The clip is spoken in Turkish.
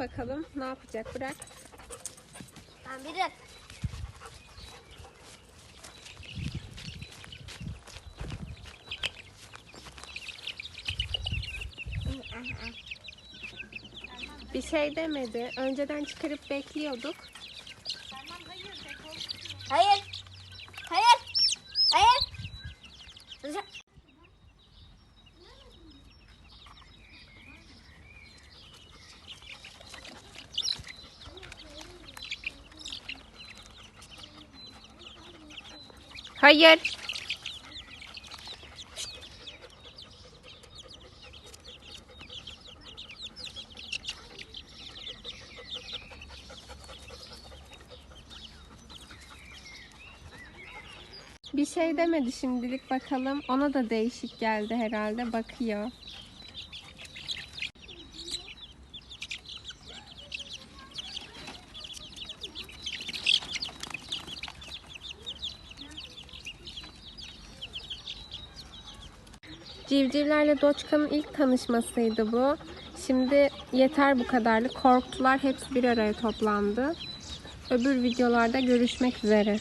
bakalım ne yapacak bırak. Ben biri. Bir şey demedi. Önceden çıkarıp bekliyorduk. Hayır. Hayır. Hayır. Hayır. Hayır. Bir şey demedi şimdilik bakalım. Ona da değişik geldi herhalde. Bakıyor. Civcivlerle Doçka'nın ilk tanışmasıydı bu. Şimdi yeter bu kadarlık. Korktular. Hepsi bir araya toplandı. Öbür videolarda görüşmek üzere.